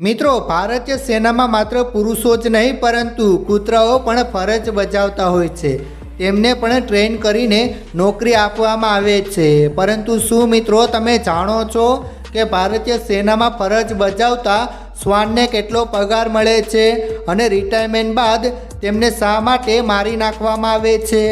મિત્રો, ભારતીય સેનામાં માત્ર પુરુષો જ નહીં, પરંતુ કૂતરાઓ પણ ફરજ બજાવતા હોય છે. તેમને પણ ટ્રેન કરીને નોકરી આપવામાં આવે છે. પરંતુ શું મિત્રો, તમે જાણો છો કે ભારતીય સેનામાં ફરજ બજાવતા શ્વાનને કેટલો પગાર મળે છે અને રિટાયરમેન્ટ બાદ તેમને શા માટે મારી નાખવામાં આવે છે?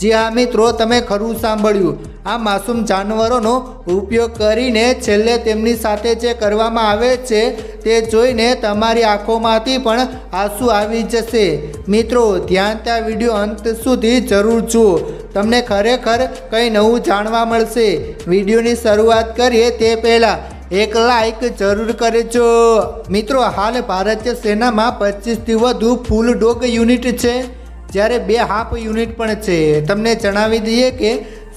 જે આ મિત્રો, તમે ખરું સાંભળ્યું. આ માસૂમ જાનવરોનો ઉપયોગ કરીને છેલ્લે તેમની સાથે જે કરવામાં આવે છે તે જોઈને તમારી આંખોમાંથી પણ આંસુ આવી જશે. મિત્રો, ધ્યાન ત્યાં વીડિયો અંત સુધી જરૂર જુઓ. તમને ખરેખર કંઈ નવું જાણવા મળશે. વિડીયોની શરૂઆત કરીએ તે પહેલાં એક લાઈક જરૂર કરજો. મિત્રો, હાલ ભારતીય સેનામાં પચીસથી વધુ ફૂલ ડોગ યુનિટ છે. જ્યારે બે હાફ યુનિટ પણ છે. તમને જણાવી દઈએ કે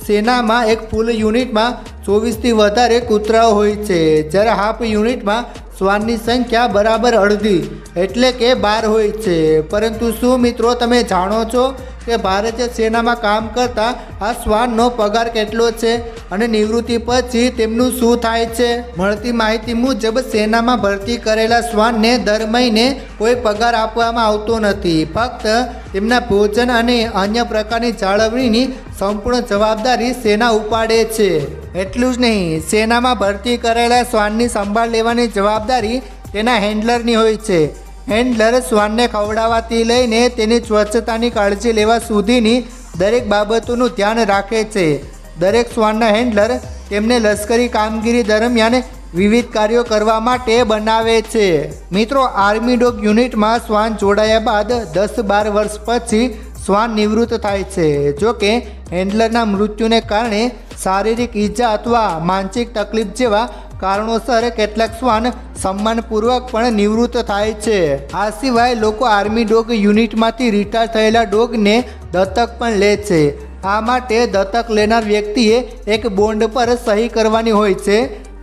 સેનામાં એક ફૂલ યુનિટમાં ચોવીસથી વધારે કૂતરાઓ હોય છે. જ્યારે હાફ યુનિટમાં શ્વાનની સંખ્યા બરાબર અડધી એટલે કે બાર હોય છે. પરંતુ શું મિત્રો તમે જાણો છો કે ભારતીય સેનામાં કામ કરતા આ શ્વાનનો પગાર કેટલો છે અને નિવૃત્તિ પછી તેમનું શું થાય છે? મળતી માહિતી મુજબ સેનામાં ભરતી કરેલા શ્વાનને દર મહિને કોઈ પગાર આપવામાં આવતો નથી. ફક્ત તેમના ભોજન અને અન્ય પ્રકારની જાળવણીની સંપૂર્ણ જવાબદારી સેના ઉપાડે છે. એટલું જ નહીં, સેનામાં ભરતી કરેલા શ્વાનની સંભાળ લેવાની જવાબદારી તેના હેન્ડલરની હોય છે. હેન્ડલર શ્વાનને ખવડાવવાથી લઈને તેની સ્વચ્છતાની કાળજી લેવા સુધીની દરેક બાબતોનું ધ્યાન રાખે છે. દરેક શ્વાનના હેન્ડલર તેમને લશ્કરી કામગીરી દરમિયાન વિવિધ કાર્યો કરવા માટે બનાવે છે. મિત્રો, આર્મી ડોગ યુનિટમાં શ્વાન જોડાયા બાદ દસ બાર વર્ષ પછી શ્વાન નિવૃત્ત થાય છે. જો કે હેન્ડલરના મૃત્યુને કારણે શારીરિક ઈજા અથવા માનસિક તકલીફ જેવા કારણોસર કેટલાક શ્વાન સન્માનપૂર્વક પણ નિવૃત્ત થાય છે. આ સિવાય લોકો આર્મી ડોગ યુનિટમાંથી રિટાયર થયેલા ડોગને દત્તક પણ લે છે. આ માટે દત્તક લેનાર વ્યક્તિએ એક બોન્ડ પર સહી કરવાની હોય છે,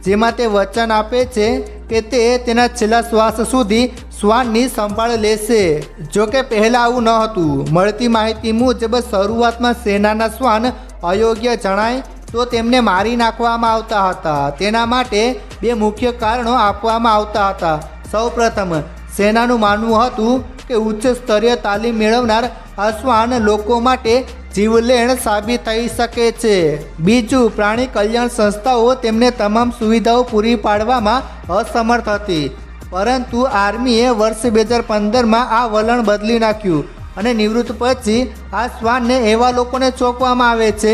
જેમાં તે વચન આપે છે કે તે તેના છેલ્લા શ્વાસ સુધી શ્વાનની સંભાળ લેશે. જો કે પહેલાં આવું ન હતું. મળતી માહિતી મુજબ શરૂઆતમાં સેનાના શ્વાન અયોગ્ય જણાય તો તેમને મારી નાખવામાં આવતા હતા. તેના માટે બે મુખ્ય કારણો આપવામાં આવતા હતા. સૌપ્રથમ, સેનાનું માનવું હતું કે ઉચ્ચ સ્તરીય તાલીમ મેળવનાર અશ્વાન લોકો માટે જીવલેણ સાબિત થઈ શકે છે. બીજું, પ્રાણી કલ્યાણ સંસ્થાઓ તેમને તમામ સુવિધાઓ પૂરી પાડવામાં અસમર્થ હતી. પરંતુ આર્મીએ વર્ષ બે હજાર પંદરમાં આ વલણ બદલી નાખ્યું અને નિવૃત્ત પછી આ શ્વાનને એવા લોકોને ચોંકવામાં આવે છે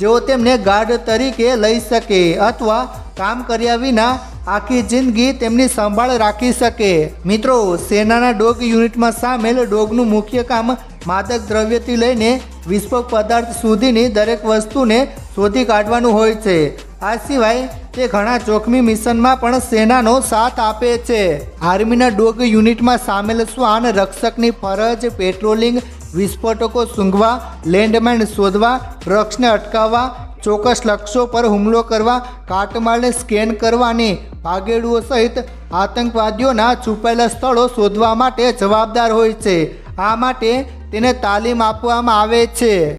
જેઓ તેમને ગાર્ડ તરીકે લઈ શકે અથવા કામ કર્યા વિના આખી જિંદગી તેમની સંભાળ રાખી શકે. મિત્રો, સેનાના ડોગ યુનિટમાં સામેલ ડોગનું મુખ્ય કામ માદક દ્રવ્યથી લઈને વિસ્ફોટ પદાર્થ સુધીની દરેક વસ્તુને શોધી કાઢવાનું હોય છે. આ સિવાય તે ઘણા જોખમી મિશનમાં પણ સેનાનો સાથ આપે છે. આર્મીના ડોગ યુનિટમાં સામેલ શ્વાન રક્ષકની ફરજ, પેટ્રોલિંગ વિસ્ફોટકો સૂંઘવા, લેન્ડમાઇન શોધવા ડ્રગ્સને અટકાવવા, ચોક્કસ લક્ષ્યો પર હુમલો કરવા, કાટમાળને સ્કેન કરવા અને ભાગેડુઓ સહિત આતંકવાદીઓના છુપાયેલા સ્થળો શોધવા માટે જવાબદાર હોય છે. આ માટે તેને તાલીમ આપવામાં આવે છે.